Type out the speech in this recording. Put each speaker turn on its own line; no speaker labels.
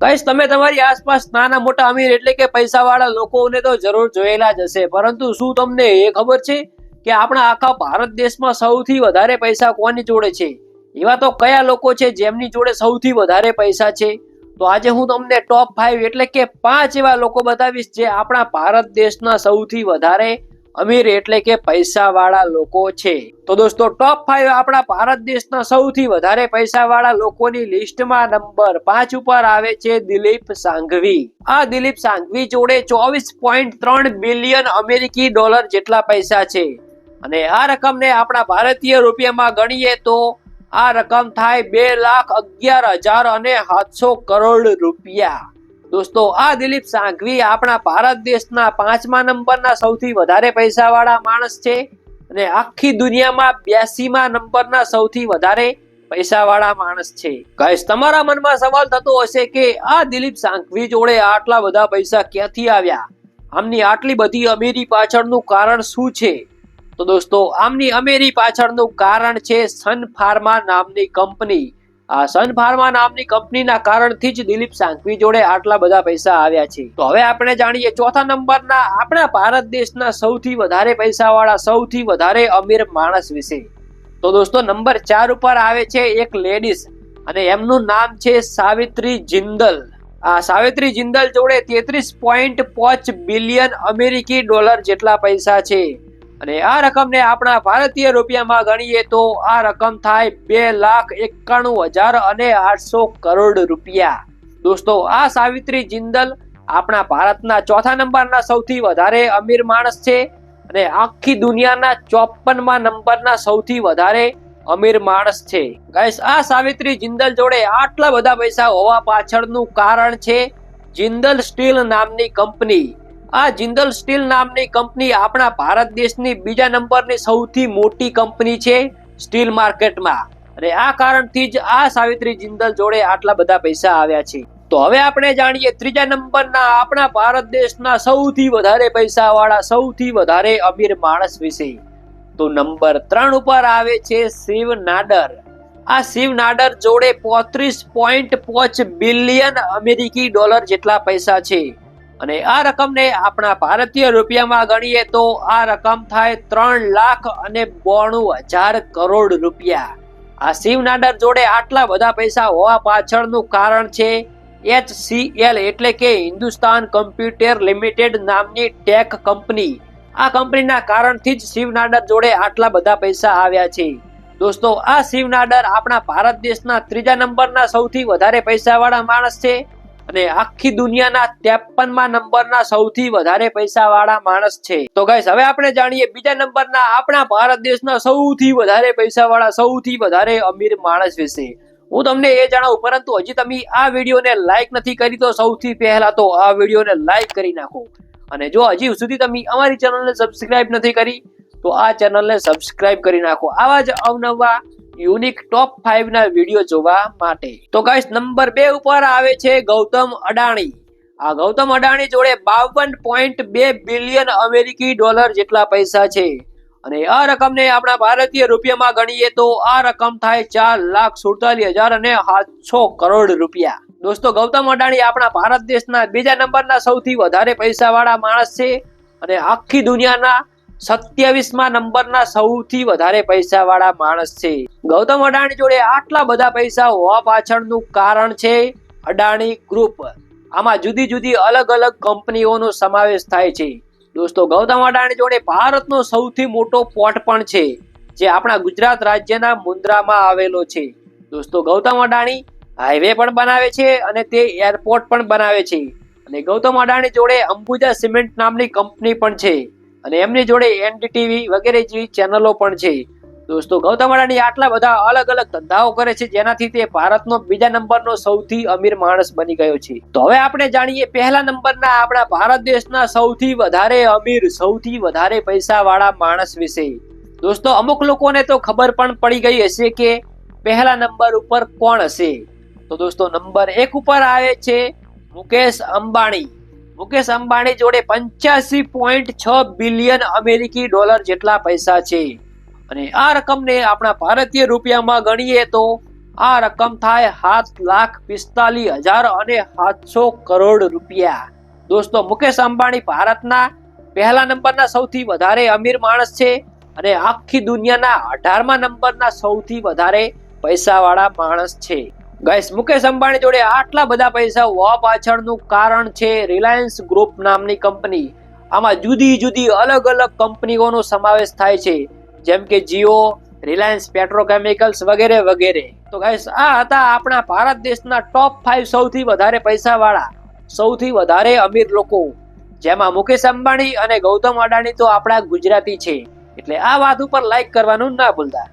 કઈશ, તમે તમારી આસપાસ નાના મોટા અમીર એટલે કે પૈસા વાળા લોકોને તો જરૂર જોયેલા જ હશે. પરંતુ શું તમને એ ખબર છે કે આપણા આખા ભારત દેશમાં સૌથી વધારે પૈસા કોની જોડે છે? એવા તો કયા લોકો છે જેમની જોડે સૌથી વધારે પૈસા છે? તો આજે હું તમને ટોપ ફાઈવ એટલે કે પાંચ એવા લોકો બતાવીશ જે આપણા ભારત દેશના સૌથી વધારે અમીર એટલે કે પૈસાવાળા લોકો છે. તો દોસ્તો ટોપ ફાઈવ આપણા ભારત દેશના સૌથી વધારે પૈસાવાળા લોકોની લિસ્ટમાં નંબર પાંચ ઉપર આવે છે દિલીપ સાંઘવી. આ દિલીપ સાંઘવી જોડે ચોવીસ પોઈન્ટ ત્રણ બિલિયન અમેરિકી ડોલર જેટલા પૈસા છે. અને આ રકમને આપણા ભારતીય રૂપિયામાં ગણીએ તો આ રકમ થાય બે લાખ અગિયાર હજાર અને સાતસો કરોડ રૂપિયા. દોસ્તો, આ દિલીપ સાંઘવી આપણા ભારત દેશના પાંચમા નંબરના સૌથી વધારે પૈસાવાળા માણસ છે અને આખી દુનિયામાં બ્યાસીમા નંબરના સૌથી વધારે પૈસાવાળા માણસ છે. ગાઈસ તમારા મનમાં સવાલ થતો હશે કે આ દિલીપ સાંઘવી જોડે આટલા બધા પૈસા ક્યાંથી આવ્યા? આમની આટલી બધી અમીરી પાછળનું કારણ શું છે? તો દોસ્તો, આમની અમેરી પાછળનું કારણ છે સન ફાર્મા નામની કંપની. આ સન ફાર્મા નામની કંપનીના કારણથી જ દિલીપ સાંઘવી જોડે આટલા બધા પૈસા આવ્યા છે. તો હવે આપણે જાણીએ ચોથા નંબરના આપણા ભારત દેશના સૌથી વધારે પૈસાવાળા, સૌથી વધારે અમીર માણસ વિશે. તો દોસ્તો, નંબર ચાર ઉપર આવે છે એક લેડીઝ અને એમનું નામ છે સાવિત્રી જિંદલ. આ સાવિત્રી જિંદલ જોડે તેત્રીસ પોઈન્ટ પાંચ બિલિયન અમેરિકી ડોલર જેટલા પૈસા છે. અને આ રકમને આપણા ભારતીય રૂપિયામાં ગણીએ તો આ રકમ થાય બે લાખ એકાણું હજાર અને આઠસો કરોડ રૂપિયા. દોસ્તો, આ સાવિત્રી જિંદલ આપણા ભારતના ચોથા નંબરના સૌથી વધારે અમીર માણસ છે અને આખી દુનિયાના ચોપનમાં નંબરના સૌથી વધારે અમીર માણસ છે. ગાઈસ, આ સાવિત્રી જિંદલ જોડે આટલા બધા પૈસા હોવા પાછળનું કારણ છે જિંદલ સ્ટીલ નામની કંપની. આ જિંદલ સ્ટીલ નામની કંપની આપણા ભારત દેશની બીજા નંબરની સૌથી મોટી કંપની છે સ્ટીલ માર્કેટમાં. અને આ કારણથી જ આ સાવિત્રી જિંદલ જોડે આટલા બધા પૈસા આવ્યા છે. તો હવે આપણે જાણીએ ત્રીજા નંબરના આપણા ભારત દેશના સૌથી વધારે પૈસા વાળા સૌથી વધારે અમીર માણસ વિશે. તો નંબર ત્રણ ઉપર આવે છે શિવ નાડર. આ શિવ નાડર જોડે પોત્રીસ પોઈન્ટ પોચ બિલિયન અમેરિકી ડોલર જેટલા પૈસા છે. અને આ રકમને આપણા ભારતીય રૂપિયામાં ગણીએ તો આ રકમ થાય ત્રણ લાખ અને બોણું હજાર કરોડ રૂપિયા. આ શિવનાડર જોડે આટલા બધા પૈસા હોવા પાછળનું કારણ છે એચસીએલ એટલે કે હિન્દુસ્તાન કમ્પ્યુટર લિમિટેડ નામની ટેક કંપની. આ કંપનીના કારણથી જ શિવનાડર જોડે આટલા બધા પૈસા આવ્યા છે. દોસ્તો, આ શિવનાડર આપણા ભારત દેશના ત્રીજા નંબરના સૌથી વધારે પૈસાવાળા માણસ છે. અને આખી દુનિયાના ત્રેપનમાં નંબરના સૌથી વધારે પૈસા વાળા માણસ છે. તો ગાઈસ હવે આપણે જાણીએ બીજા નંબરના આપણા ભારત દેશના સૌથી વધારે પૈસા વાળા સૌથી વધારે અમીર માણસ વિશે. હું તમને એ જણાવું, પરંતુ હજી તમે આ વિડીયોને લાઈક નથી કરી તો સૌથી પહેલા તો આ વિડીયોને લાઈક કરી નાખો. અને જો હજી સુધી તમે અમારી ચેનલને સબસ્ક્રાઇબ નથી કરી, તો આ ચેનલને સબસ્ક્રાઇબ કરી નાખો. આવા જ અવનવા યુનિક ટોપ ફાઈવ ના વીડિયો જોવા માટે. તો ગાઈસ નંબર બે ઉપર આવે છે ગૌતમ અડાણી. આ ગૌતમ અડાણી જોડે બાવન પોઈન્ટ બે બિલિયન અમેરિકી ડોલર જેટલા પૈસા છે. અને આ રકમને આપણા ભારતીય રૂપિયામાં ગણીએ તો આ રકમ થાય ચાર લાખ સુડતાલીસ હજાર અને સાતસો કરોડ રૂપિયા. દોસ્તો, ગૌતમ અડાણી આપણા ભારત દેશના બીજા નંબરના સૌથી વધારે પૈસા વાળા માણસ છે અને આખી દુનિયાના સત્યાવીસમાં નંબરના સૌથી વધારે પૈસા વાળા માણસ છે. ગૌતમ અડાણી જોડે આટલા બધા પૈસા હોવા પાછળનું કારણ છે અડાણી ગ્રુપ આમાં જુદી જુદી અલગ અલગ કંપનીઓનો સમાવેશ થાય છે. દોસ્તો, ગૌતમ અડાણી જોડે ભારતનો સૌથી મોટો પોર્ટ પણ છે, જે આપણા ગુજરાત રાજ્યના મુન્દ્રામાં આવેલો છે. દોસ્તો, ગૌતમ અડાણી હાઈવે પણ બનાવે છે અને તે એરપોર્ટ પણ બનાવે છે. અને ગૌતમ અડાણી જોડે અંબુજા સિમેન્ટ નામની કંપની પણ છે. અને એમની જોડે એનડીટીવી વગેરે જેવી ચેનલો પણ છે. દોસ્તો ગૌતમ અડાણી આટલા બધા અલગ અલગ ધંધાઓ કરે છે, જેનાથી તે ભારતનો બીજા નંબરનો સૌથી અમીર માણસ બની ગયો છે. તો હવે આપણે જાણીએ, પહેલા નંબરના આપણા ભારત દેશના સૌથી વધારે અમીર, સૌથી વધારે પૈસાવાળા માણસ વિશે. દોસ્તો, અમુક લોકોને તો ખબર પણ પડી ગઈ હશે કે પહેલા નંબર ઉપર કોણ હશે. તો દોસ્તો, નંબર એક ઉપર આવે છે મુકેશ અંબાણી. મુકેશ અંબાણી જોડે પંચ્યાસી પોઈન્ટ છ બિલિયન અમેરિકી ડોલર જેટલા પૈસા છે. અને આ રકમને આપણા ભારતીય રૂપિયામાં ગણીએ તો આ રકમ થાય સાત લાખ પિસ્તાલીસ હજાર અને સાતસો કરોડ રૂપિયા. દોસ્તો, મુકેશ અંબાણી ભારતના પહેલા નંબરના સૌથી વધારે અમીર માણસ છે અને આખી દુનિયાના અઢારમા નંબરના સૌથી વધારે પૈસાવાળા માણસ છે. ગાઈસ મુકેશ અંબાણી જોડે આટલા બધા પૈસા હોવા પાછળનું કારણ છે રિલાયન્સ ગ્રુપ નામની કંપની. આમાં જુદી જુદી અલગ અલગ કંપનીઓનો સમાવેશ થાય છે. જેમ કે જીઓ રિલાયન્સ પેટ્રોકેમિકલ્સ વગેરે વગેરે. તો ગાઈસ આ હતા આપણા ભારત દેશના ટોપ ફાઈવ સૌથી વધારે પૈસાવાળા, સૌથી વધારે અમીર લોકો. જેમાં મુકેશ અંબાણી અને ગૌતમ અડાણી તો આપણા ગુજરાતી છે. એટલે આ વાત ઉપર લાઈક કરવાનું ના ભૂલતા.